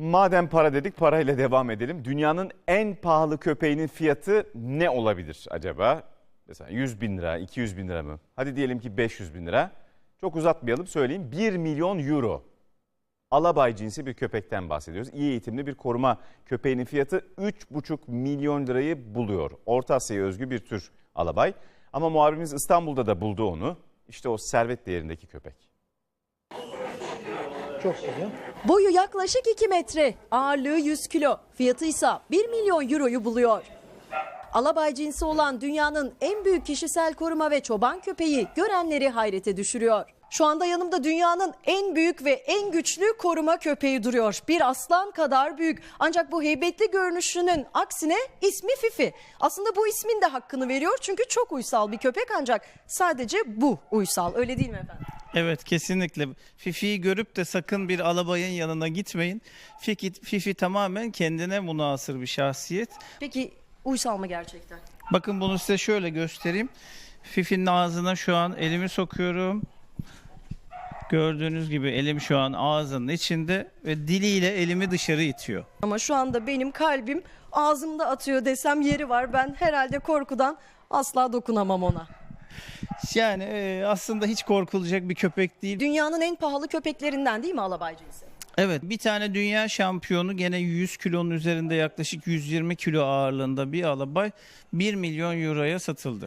Madem para dedik parayla devam edelim. Dünyanın en pahalı köpeğinin fiyatı ne olabilir acaba? Mesela 100 bin lira, 200 bin lira mı? Hadi diyelim ki 500 bin lira. Çok uzatmayalım söyleyeyim. 1 milyon euro. Alabay cinsi bir köpekten bahsediyoruz. İyi eğitimli bir koruma köpeğinin fiyatı 3,5 milyon lirayı buluyor. Orta Asya'ya özgü bir tür alabay. Ama muhabirimiz İstanbul'da da buldu onu. İşte o servet değerindeki köpek. Çok güzel. Boyu yaklaşık 2 metre, ağırlığı 100 kilo, fiyatı ise 1 milyon euroyu buluyor. Alabay cinsi olan dünyanın en büyük kişisel koruma ve çoban köpeği görenleri hayrete düşürüyor. Şu anda yanımda dünyanın en büyük ve en güçlü koruma köpeği duruyor. Bir aslan kadar büyük. Ancak bu heybetli görünüşünün aksine ismi Fifi. Aslında bu ismin de hakkını veriyor çünkü çok uysal bir köpek ancak sadece bu uysal. Öyle değil mi efendim? Evet kesinlikle. Fifi'yi görüp de sakın bir alabayın yanına gitmeyin. Fifi, Fifi tamamen kendine münasır bir şahsiyet. Peki uysal mı gerçekten? Bakın bunu size şöyle göstereyim. Fifi'nin ağzına şu an elimi sokuyorum. Gördüğünüz gibi elim şu an ağzının içinde ve diliyle elimi dışarı itiyor. Ama şu anda benim kalbim ağzımda atıyor desem yeri var. Ben herhalde korkudan asla dokunamam ona. Yani e, aslında hiç korkulacak bir köpek değil. Dünyanın en pahalı köpeklerinden değil mi alabay cinsi? Evet bir tane dünya şampiyonu gene 100 kilonun üzerinde yaklaşık 120 kilo ağırlığında bir alabay 1 milyon euroya satıldı.